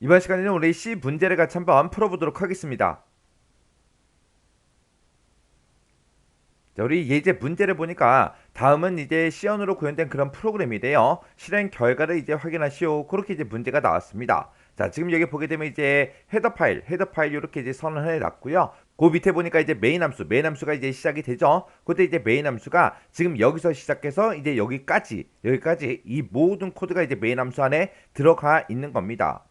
이번 시간에는 우리 C 문제를 같이 한번 풀어보도록 하겠습니다. 자, 우리 예제 문제를 보니까 다음은 이제 C언으로 구현된 그런 프로그램인데요. 실행 결과를 이제 확인하시오. 그렇게 이제 문제가 나왔습니다. 자, 지금 여기 보게 되면 이제 헤더 파일, 헤더 파일 이렇게 이제 선언을 해 놨고요. 그 밑에 보니까 이제 메인 함수, 메인 함수가 이제 시작이 되죠. 그때 이제 메인 함수가 지금 여기서 시작해서 이제 여기까지, 여기까지 이 모든 코드가 이제 메인 함수 안에 들어가 있는 겁니다.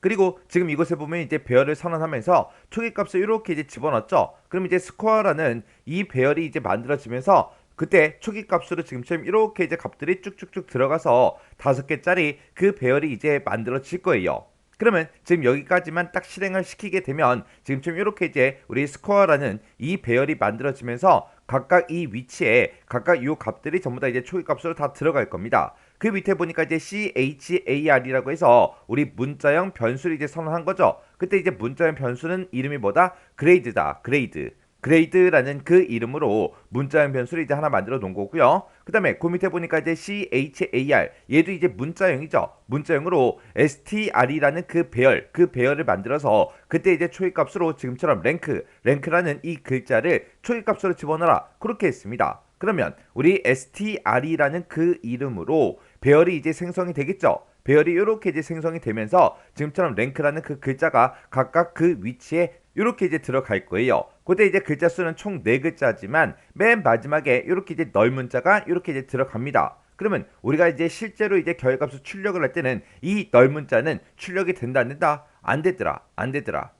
그리고 지금 이곳에 보면 이제 배열을 선언하면서 초기 값을 이렇게 이제 집어넣었죠. 그럼 이제 스코어라는 이 배열이 이제 만들어지면서 그때 초기 값으로 지금처럼 이렇게 이제 값들이 쭉쭉쭉 들어가서 다섯 개짜리 그 배열이 이제 만들어질 거예요. 그러면 지금 여기까지만 딱 실행을 시키게 되면 지금처럼 이렇게 이제 우리 스코어라는 이 배열이 만들어지면서 각각 이 위치에 각각 이 값들이 전부 다 이제 초기 값으로 다 들어갈 겁니다. 그 밑에 보니까 이제 CHAR이라고 해서 우리 문자형 변수를 이제 선언한 거죠. 그때 이제 문자형 변수는 이름이 뭐다? 그레이드다. 그레이드. 그레이드라는 그 이름으로 문자형 변수를 이제 하나 만들어 놓은 거고요. 그 다음에 그 밑에 보니까 이제 char 얘도 이제 문자형이죠. 문자형으로 str이라는 그 배열 그 배열을 만들어서 그때 이제 초기값으로 지금처럼 랭크 랭크라는 이 글자를 초기값으로 집어넣어라 그렇게 했습니다. 그러면 우리 str이라는 그 이름으로 배열이 이제 생성이 되겠죠. 배열이 이렇게 이제 생성이 되면서 지금처럼 랭크라는 그 글자가 각각 그 위치에 이렇게 이제 들어갈 거예요. 그때 이제 글자 수는 총 4글자지만 맨 마지막에 이렇게 이제 넓은 자가 이렇게 이제 들어갑니다. 그러면 우리가 이제 실제로 이제 결값을 출력을 할 때는 이 넓은 자는 출력이 된다 안 된다? 안 되더라. 안 되더라.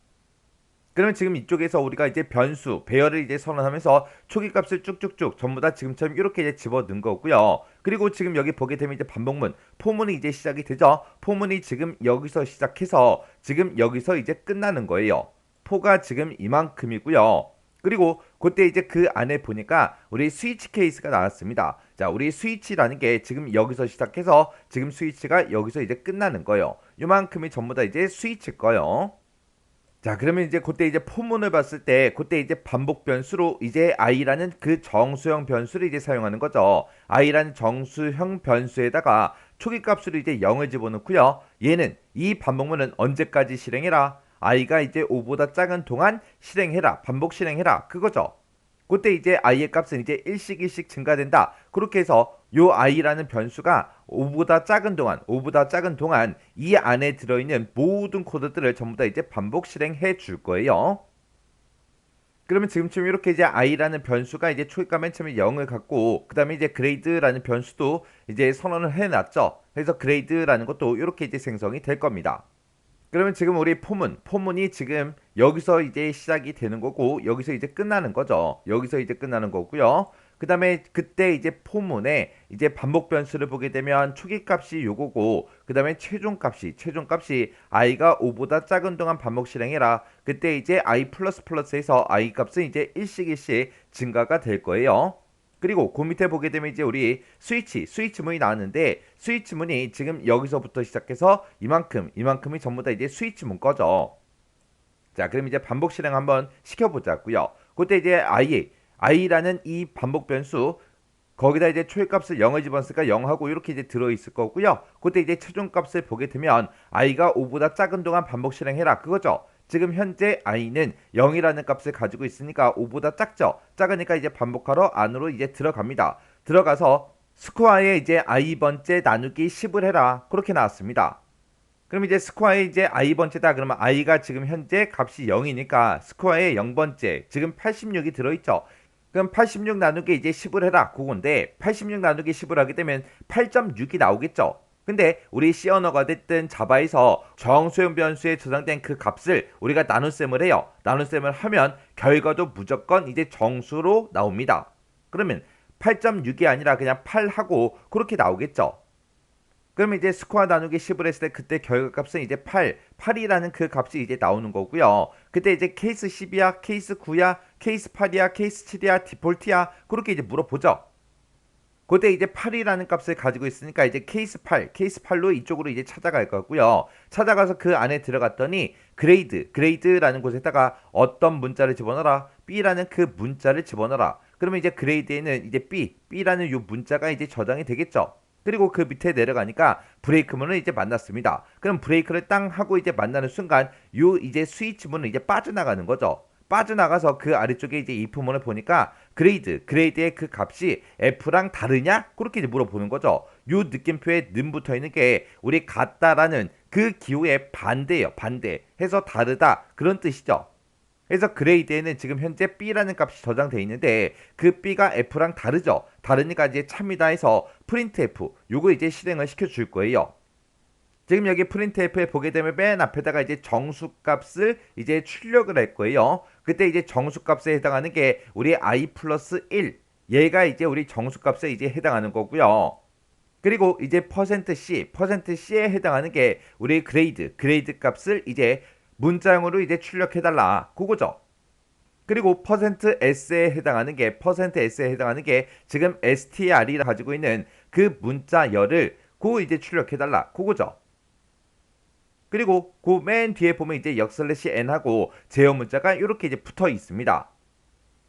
그러면 지금 이쪽에서 우리가 이제 변수, 배열을 이제 선언하면서 초기 값을 쭉쭉쭉 전부 다 지금처럼 이렇게 이제 집어 넣은 거고요. 그리고 지금 여기 보게 되면 이제 반복문, 포문이 이제 시작이 되죠. 포문이 지금 여기서 시작해서 지금 여기서 이제 끝나는 거예요. 포가 지금 이만큼이고요. 그리고 그때 이제 그 안에 보니까 우리 스위치 케이스가 나왔습니다. 자, 우리 스위치라는 게 지금 여기서 시작해서 지금 스위치가 여기서 이제 끝나는 거예요. 요만큼이 전부 다 이제 스위치 거예요. 자, 그러면 이제 그때 이제 포문을 봤을 때 그때 이제 반복 변수로 이제 i라는 그 정수형 변수를 이제 사용하는 거죠. i라는 정수형 변수에다가 초기 값으로 이제 0을 집어넣고요. 얘는 이 반복문은 언제까지 실행해라? i가 이제 5보다 작은 동안 실행해라. 반복 실행해라. 그거죠. 그때 이제 i의 값은 이제 일씩 일씩 증가된다. 그렇게 해서 요 i라는 변수가 5보다 작은 동안, 5보다 작은 동안 이 안에 들어있는 모든 코드들을 전부 다 이제 반복 실행해 줄 거예요. 그러면 지금쯤 이렇게 이제 i라는 변수가 이제 초기값 맨 처음에 0을 갖고 그 다음에 이제 그레이드라는 변수도 이제 선언을 해놨죠. 그래서 그레이드라는 것도 이렇게 이제 생성이 될 겁니다. 그러면 지금 우리 포문, 포문이 지금 여기서 이제 시작이 되는 거고 여기서 이제 끝나는 거죠. 여기서 이제 끝나는 거고요. 그 다음에 그때 이제 포문에 이제 반복 변수를 보게 되면 초기 값이 요거고 그 다음에 최종 값이 최종 값이 i가 5보다 작은 동안 반복 실행해라. 그때 이제 i 플러스 플러스에서 i 값은 이제 일씩 일씩 증가가 될 거예요. 그리고 그 밑에 보게 되면 이제 우리 스위치, 스위치 문이 나왔는데 스위치 문이 지금 여기서부터 시작해서 이만큼, 이만큼이 전부 다 이제 스위치 문 거죠. 자, 그럼 이제 반복 실행 한번 시켜보자고요. 그때 이제 i, i라는 이 반복 변수 거기다 이제 초기값을 0을 집어넣으니까 0하고 이렇게 이제 들어있을 거고요. 그때 이제 최종값을 보게 되면 i가 5보다 작은 동안 반복 실행해라 그거죠. 지금 현재 i는 0이라는 값을 가지고 있으니까 5보다 작죠. 작으니까 이제 반복하러 안으로 이제 들어갑니다. 들어가서 스코어에 이제 i번째 나누기 10을 해라. 그렇게 나왔습니다. 그럼 이제 스코어에 이제 i번째다. 그러면 i가 지금 현재 값이 0이니까 스코어에 0번째 지금 86이 들어있죠. 그럼 86 나누기 이제 10을 해라. 그건데 86 나누기 10을 하게 되면 8.6이 나오겠죠. 근데 우리 C 언어가 됐든 자바에서 정수형 변수에 저장된 그 값을 우리가 나눗셈을 해요. 나눗셈을 하면 결과도 무조건 이제 정수로 나옵니다. 그러면 8.6이 아니라 그냥 8하고 그렇게 나오겠죠. 그러면 이제 스코어 나누기 10을 했을 때 그때 결과값은 이제 8, 8이라는 그 값이 이제 나오는 거고요. 그때 이제 케이스 10이야, 케이스 9야, 케이스 8이야, 케이스 7이야, 디폴트야 그렇게 이제 물어보죠. 그때 이제 8이라는 값을 가지고 있으니까 이제 케이스 8, 케이스 8로 이쪽으로 이제 찾아갈 거고요. 찾아가서 그 안에 들어갔더니 그레이드, 그레이드라는 곳에다가 어떤 문자를 집어넣어라? B라는 그 문자를 집어넣어라. 그러면 이제 그레이드에는 이제 B, B라는 요 문자가 이제 저장이 되겠죠. 그리고 그 밑에 내려가니까 브레이크 문을 이제 만났습니다. 그럼 브레이크를 땅 하고 이제 만나는 순간 요 이제 스위치 문은 이제 빠져나가는 거죠. 빠져나가서 그 아래쪽에 이제 if 문을 보니까 그레이드, 그레이드의 그 값이 F랑 다르냐? 그렇게 물어보는 거죠. 요 느낌표에 는 붙어 있는 게 우리 같다라는 그 기호의 반대예요. 반대. 해서 다르다. 그런 뜻이죠. 그래서 그레이드에는 지금 현재 B라는 값이 저장되어 있는데 그 B가 F랑 다르죠. 다르니까 이제 참이다 해서 프린트 F 요거 이제 실행을 시켜 줄 거예요. 지금 여기 프린트 F에 보게 되면 맨 앞에다가 이제 정수값을 이제 출력을 할 거예요. 그때 이제 정수값에 해당하는 게 우리 i 플러스 1 얘가 이제 우리 정수값에 이제 해당하는 거고요. 그리고 이제 퍼센트 %c, 퍼센트 %c에 해당하는 게 우리 그레이드, 그레이드 값을 이제 문자형으로 이제 출력해달라. 그거죠. 그리고 퍼센트 %s에 해당하는 게 퍼센트 %s에 해당하는 게 지금 str이 가지고 있는 그 문자열을 그 이제 출력해달라. 그거죠. 그리고 그 맨 뒤에 보면 이제 역슬래시 n하고 제어 문자가 이렇게 이제 붙어 있습니다.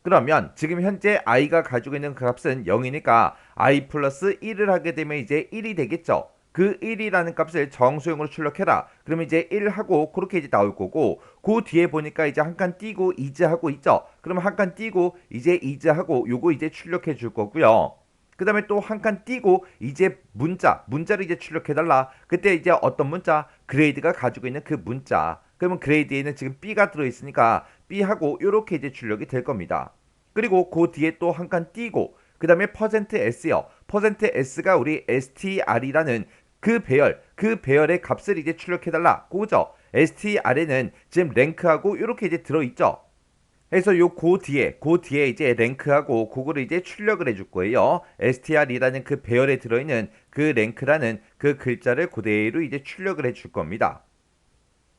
그러면 지금 현재 i가 가지고 있는 그 값은 0이니까 i 플러스 1을 하게 되면 이제 1이 되겠죠. 그 1이라는 값을 정수형으로 출력해라. 그러면 이제 1하고 그렇게 이제 나올 거고 그 뒤에 보니까 이제 한 칸 띄고 이즈 하고 있죠. 그러면 한칸 띄고 이제 이즈 하고 요거 이제 출력해 줄 거고요. 그 다음에 또 한 칸 띄고 이제 문자, 문자를 이제 출력해달라. 그때 이제 어떤 문자? 그레이드가 가지고 있는 그 문자. 그러면 그레이드에는 지금 B가 들어있으니까 B하고 이렇게 이제 출력이 될 겁니다. 그리고 그 뒤에 또 한 칸 띄고 그 다음에 퍼센트 %s요. 퍼센트 %s가 우리 str이라는 그 배열, 그 배열의 값을 이제 출력해달라. 그거죠? str에는 지금 랭크하고 이렇게 이제 들어있죠. 그래서 요 고 뒤에 고 뒤에 이제 랭크하고 그거를 이제 출력을 해줄 거예요. str이라는 그 배열에 들어있는 그 랭크라는 그 글자를 그대로 이제 출력을 해줄 겁니다.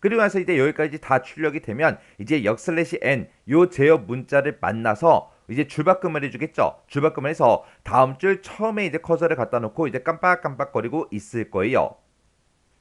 그리고 나서 이제 여기까지 다 출력이 되면 이제 역 슬래시 n 요 제어 문자를 만나서 이제 줄바꿈을 해주겠죠. 줄바꿈을 해서 다음 줄 처음에 이제 커서를 갖다 놓고 이제 깜빡깜빡거리고 있을 거예요.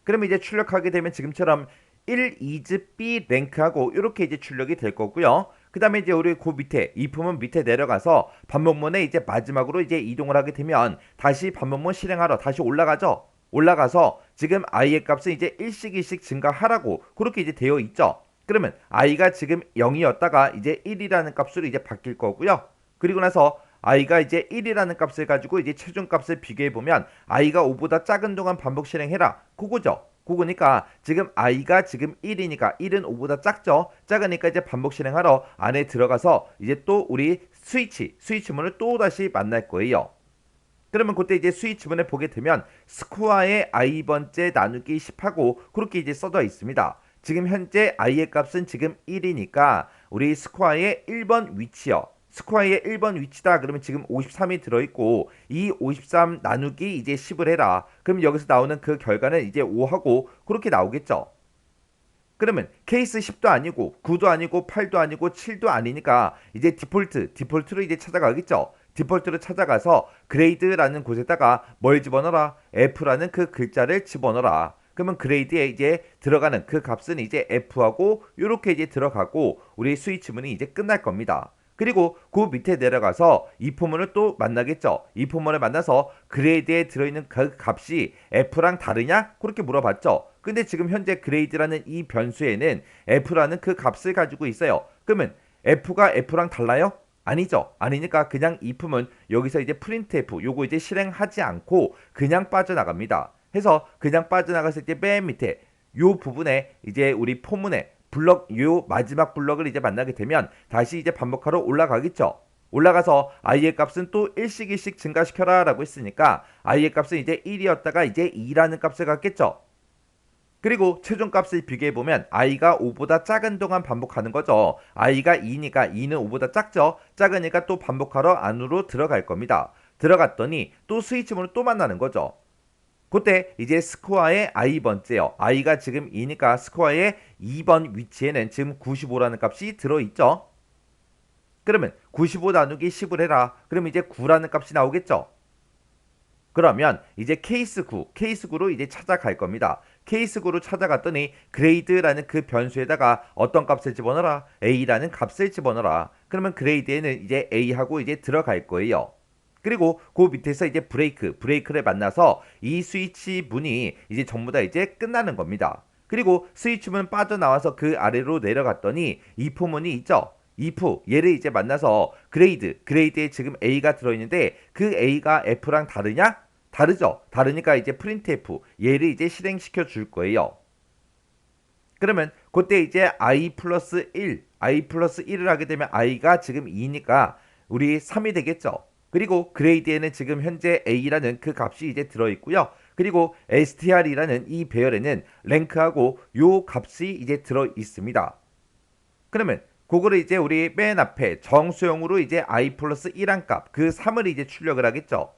그러면 이제 출력하게 되면 지금처럼 1 이즈 B 랭크하고 이렇게 이제 출력이 될 거고요. 그 다음에 이제 우리 그 밑에 이품은 밑에 내려가서 반복문에 이제 마지막으로 이제 이동을 하게 되면 다시 반복문 실행하러 다시 올라가죠. 올라가서 지금 i의 값은 이제 1씩 1씩 증가하라고 그렇게 이제 되어 있죠. 그러면 i가 지금 0이었다가 이제 1이라는 값으로 이제 바뀔 거고요. 그리고 나서 i가 이제 1이라는 값을 가지고 이제 최종 값을 비교해 보면 i가 5보다 작은 동안 반복 실행해라. 그거죠. 그거니까 지금 i가 지금 1이니까 1은 5보다 작죠. 작으니까 이제 반복 실행하러 안에 들어가서 이제 또 우리 스위치, 스위치 문을 또 다시 만날 거예요. 그러면 그때 이제 스위치 문을 보게 되면 스코어의 i번째 나누기 10하고 그렇게 이제 써져 있습니다. 지금 현재 i의 값은 지금 1이니까 우리 스코어의 1번 위치요. 스코어의 1번 위치다. 그러면 지금 53이 들어있고 이 53 나누기 이제 10을 해라. 그럼 여기서 나오는 그 결과는 이제 5하고 그렇게 나오겠죠? 그러면 케이스 10도 아니고 9도 아니고 8도 아니고 7도 아니니까 이제 디폴트 디폴트로 이제 찾아가겠죠? 디폴트로 찾아가서 그레이드라는 곳에다가 뭘 집어넣어라? F라는 그 글자를 집어넣어라. 그러면 그레이드에 이제 들어가는 그 값은 이제 F하고 이렇게 이제 들어가고 우리 스위치문이 이제 끝날 겁니다 그리고 그 밑에 내려가서 이 포문을 또 만나겠죠. 이 포문을 만나서 그레이드에 들어있는 그 값이 F랑 다르냐? 그렇게 물어봤죠. 근데 지금 현재 그레이드라는 이 변수에는 F라는 그 값을 가지고 있어요. 그러면 F가 F랑 달라요? 아니죠. 아니니까 그냥 이 품은 여기서 이제 프린트F 요거 이제 실행하지 않고 그냥 빠져나갑니다. 해서 그냥 빠져나갔을 때 맨 밑에 요 부분에 이제 우리 포문에 블럭 요 마지막 블럭을 이제 만나게 되면 다시 이제 반복하러 올라가겠죠. 올라가서 i의 값은 또 1씩 1씩 증가시켜라 라고 했으니까 i의 값은 이제 1이었다가 이제 2라는 값을 갖겠죠. 그리고 최종 값을 비교해 보면 i가 5보다 작은 동안 반복하는 거죠. i가 2니까 2는 5보다 작죠. 작으니까 또 반복하러 안으로 들어갈 겁니다. 들어갔더니 또 스위치문을 또 만나는 거죠. 그때 이제 스코어의 i번째요. i가 지금 2니까 스코어의 2번 위치에는 지금 95라는 값이 들어있죠. 그러면 95 나누기 10을 해라. 그럼 이제 9라는 값이 나오겠죠. 그러면 이제 케이스 9, 케이스 9로 이제 찾아갈 겁니다. 케이스 9로 찾아갔더니 그레이드라는 그 변수에다가 어떤 값을 집어넣어라? a라는 값을 집어넣어라. 그러면 그레이드에는 이제 a하고 이제 들어갈 거예요. 그리고 그 밑에서 이제 브레이크, 브레이크를 만나서 이 스위치 문이 이제 전부 다 이제 끝나는 겁니다. 그리고 스위치 문 빠져나와서 그 아래로 내려갔더니 if 문이 있죠. if 얘를 이제 만나서 그레이드, 그레이드에 지금 A가 들어있는데 그 A가 F랑 다르냐? 다르죠. 다르니까 이제 프린트 F 얘를 이제 실행시켜 줄 거예요. 그러면 그때 이제 i 플러스 1, i 플러스 1을 하게 되면 i가 지금 2니까 우리 3이 되겠죠. 그리고 그레이드에는 지금 현재 a라는 그 값이 이제 들어 있고요. 그리고 str이라는 이 배열에는 랭크하고 요 값이 이제 들어 있습니다. 그러면 그거를 이제 우리 맨 앞에 정수형으로 이제 i 플러스 1한 값, 그 3을 이제 출력을 하겠죠.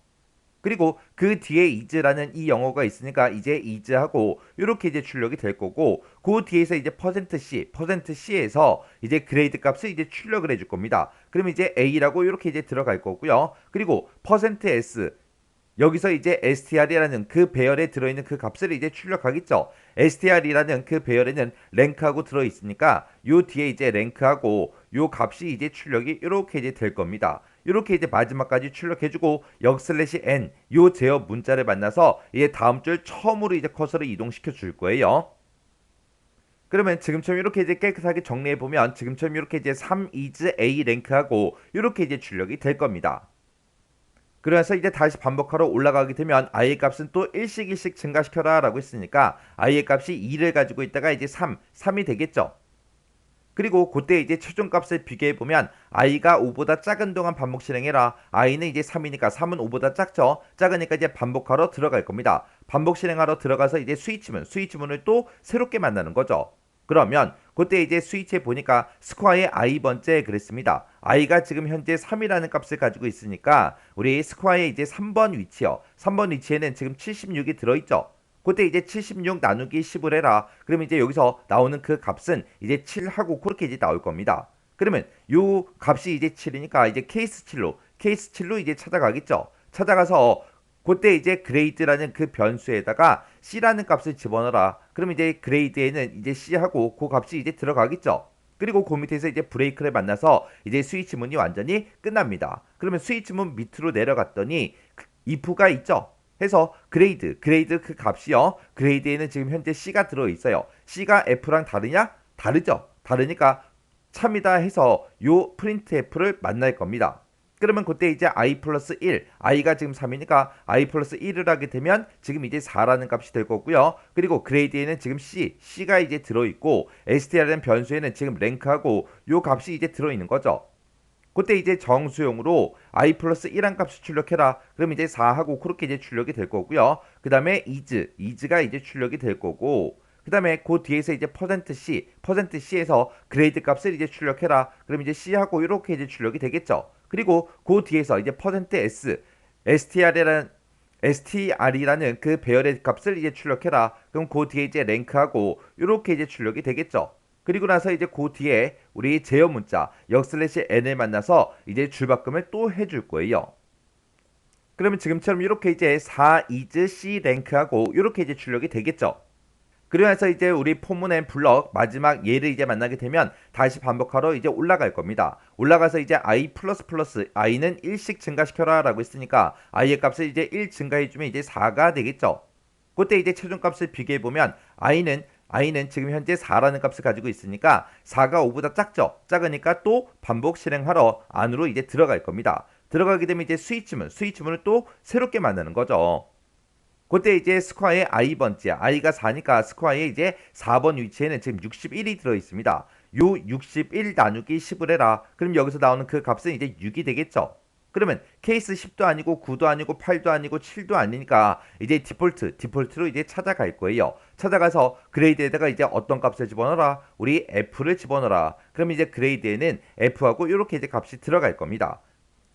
그리고 그 뒤에 is라는 이 영어가 있으니까 이제 is하고 이렇게 이제 출력이 될 거고 그 뒤에서 이제 퍼센트 %c, 퍼센트 %c에서 이제 그레이드 값을 이제 출력을 해줄 겁니다. 그럼 이제 a라고 이렇게 이제 들어갈 거고요. 그리고 퍼센트 %s 여기서 이제 str이라는 그 배열에 들어있는 그 값을 이제 출력하겠죠. str이라는 그 배열에는 랭크하고 들어있으니까 요 뒤에 이제 랭크하고 요 값이 이제 출력이 이렇게 이제 될 겁니다. 이렇게 이제 마지막까지 출력해주고 역슬래시 n 요 제어 문자를 만나서 이제 다음 줄 처음으로 이제 커서를 이동시켜 줄 거예요. 그러면 지금처럼 이렇게 이제 깨끗하게 정리해 보면 지금처럼 이렇게 이제 3 is a 랭크하고 이렇게 이제 출력이 될 겁니다. 그래서 이제 다시 반복하러 올라가게 되면 i의 값은 또 일씩 일씩 증가시켜라 라고 했으니까 i의 값이 2를 가지고 있다가 이제 3, 3이 되겠죠. 그리고 그때 이제 최종 값을 비교해 보면 i가 5보다 작은 동안 반복 실행해라. i는 이제 3이니까 3은 5보다 작죠. 작으니까 이제 반복하러 들어갈 겁니다. 반복 실행하러 들어가서 이제 스위치문, 스위치문을 또 새롭게 만나는 거죠. 그러면 그때 이제 스위치에 보니까 스코어의 i 번째 그랬습니다. i가 지금 현재 3이라는 값을 가지고 있으니까 우리 스코어의 이제 3번 위치요. 3번 위치에는 지금 76이 들어있죠. 그때 이제 76 나누기 10을 해라. 그러면 이제 여기서 나오는 그 값은 이제 7하고 그렇게 이제 나올 겁니다. 그러면 요 값이 이제 7이니까 이제 케이스 7로 케이스 7로 이제 찾아가겠죠. 찾아가서 그때 이제 그레이드라는 그 변수에다가 c라는 값을 집어넣어라. 그러면 이제 그레이드에는 이제 c하고 그 값이 이제 들어가겠죠. 그리고 그 밑에서 이제 브레이크를 만나서 이제 스위치 문이 완전히 끝납니다. 그러면 스위치 문 밑으로 내려갔더니 if가 있죠. 해서 그레이드, 그레이드 그 값이요. 그레이드에는 지금 현재 C가 들어 있어요. C가 F랑 다르냐? 다르죠. 다르니까 참이다 해서 요 프린트 F를 만날 겁니다. 그러면 그때 이제 i 플러스 1, i가 지금 3이니까 i 플러스 1을 하게 되면 지금 이제 4라는 값이 될 거고요. 그리고 그레이드에는 지금 c, c가 이제 들어있고 str이라는 변수에는 지금 랭크하고 요 값이 이제 들어있는 거죠. 그때 이제 정수용으로 i 플러스 1한 값을 출력해라. 그럼 이제 4하고 그렇게 이제 출력이 될 거고요. 그 다음에 is, is가 이제 출력이 될 거고 그 다음에 그 뒤에서 이제 퍼센트 %c, %c에서 그레이드 값을 이제 출력해라. 그럼 이제 c하고 이렇게 이제 출력이 되겠죠. 그리고 그 뒤에서 이제 퍼센트 %s, str이라는 str이라는 그 배열의 값을 이제 출력해라. 그럼 그 뒤에 이제 랭크하고 이렇게 이제 출력이 되겠죠. 그리고 나서 이제 그 뒤에 우리 제어 문자 역슬래시 n을 만나서 이제 줄바꿈을 또 해줄 거예요. 그러면 지금처럼 이렇게 이제 4 is c 랭크하고 이렇게 이제 출력이 되겠죠. 그러면서 이제 우리 포문의 블럭 마지막 얘를 이제 만나게 되면 다시 반복하러 이제 올라갈 겁니다. 올라가서 이제 i 플러스 플러스 i는 1씩 증가시켜라 라고 했으니까 i의 값을 이제 1 증가해주면 이제 4가 되겠죠. 그때 이제 최종값을 비교해보면 i는 i는 지금 현재 4라는 값을 가지고 있으니까 4가 5보다 작죠. 작으니까 또 반복 실행하러 안으로 이제 들어갈 겁니다. 들어가게 되면 이제 스위치문, 스위치문을 또 새롭게 만드는 거죠. 그때 이제 스코어의 i번째, i가 4니까 스코어의 이제 4번 위치에는 지금 61이 들어 있습니다. 요 61 나누기 10을 해라. 그럼 여기서 나오는 그 값은 이제 6이 되겠죠. 그러면 케이스 10도 아니고 9도 아니고 8도 아니고 7도 아니니까 이제 디폴트, 디폴트로 이제 찾아갈 거예요. 찾아가서 그레이드에다가 이제 어떤 값을 집어넣어라? 우리 F를 집어넣어라. 그럼 이제 그레이드에는 F하고 이렇게 이제 값이 들어갈 겁니다.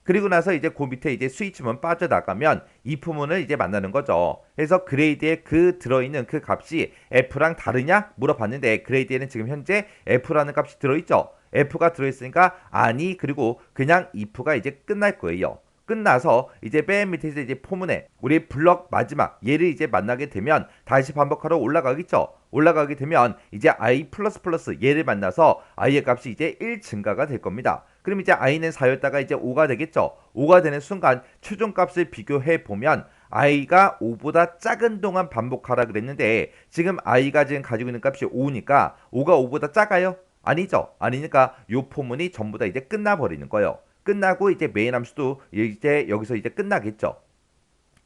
그리고 나서 이제 그 밑에 이제 스위치문 빠져나가면 이프문을 이제 만나는 거죠. 그래서 그레이드에 그 들어있는 그 값이 F랑 다르냐 물어봤는데 그레이드에는 지금 현재 F라는 값이 들어있죠. F가 들어있으니까 아니 그리고 그냥 if가 이제 끝날 거예요. 끝나서 이제 맨 밑에서 이제 포문에 우리 블럭 마지막 얘를 이제 만나게 되면 다시 반복하러 올라가겠죠. 올라가게 되면 이제 i 플러스 플러스 얘를 만나서 i의 값이 이제 1 증가가 될 겁니다. 그럼 이제 i는 4였다가 이제 5가 되겠죠. 5가 되는 순간 최종값을 비교해 보면 i가 5보다 작은 동안 반복하라 그랬는데 지금 i가 지금 가지고 있는 값이 5니까 5가 5보다 작아요? 아니죠. 아니니까 요 포문이 전부 다 이제 끝나버리는 거예요. 끝나고 이제 메인 함수도 이제 여기서 이제 끝나겠죠.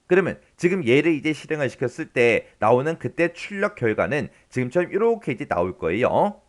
그러면 지금 얘를 이제 실행을 시켰을 때 나오는 그때 출력 결과는 지금처럼 이렇게 이제 나올 거예요.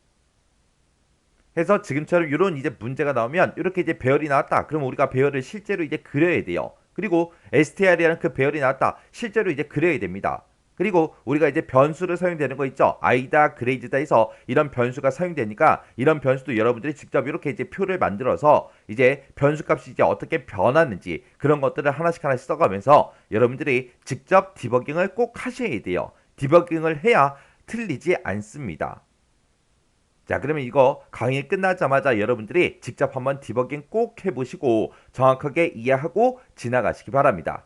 해서 지금처럼 이런 이제 문제가 나오면 이렇게 이제 배열이 나왔다. 그럼 우리가 배열을 실제로 이제 그려야 돼요. 그리고 str이라는 그 배열이 나왔다. 실제로 이제 그려야 됩니다. 그리고 우리가 이제 변수를 사용되는 거 있죠. 아이다, 그레이드다 해서 이런 변수가 사용되니까 이런 변수도 여러분들이 직접 이렇게 이제 표를 만들어서 이제 변수 값이 이제 어떻게 변하는지 그런 것들을 하나씩 하나씩 써가면서 여러분들이 직접 디버깅을 꼭 하셔야 돼요. 디버깅을 해야 틀리지 않습니다. 자, 그러면 이거 강의 끝나자마자 여러분들이 직접 한번 디버깅 꼭 해보시고 정확하게 이해하고 지나가시기 바랍니다.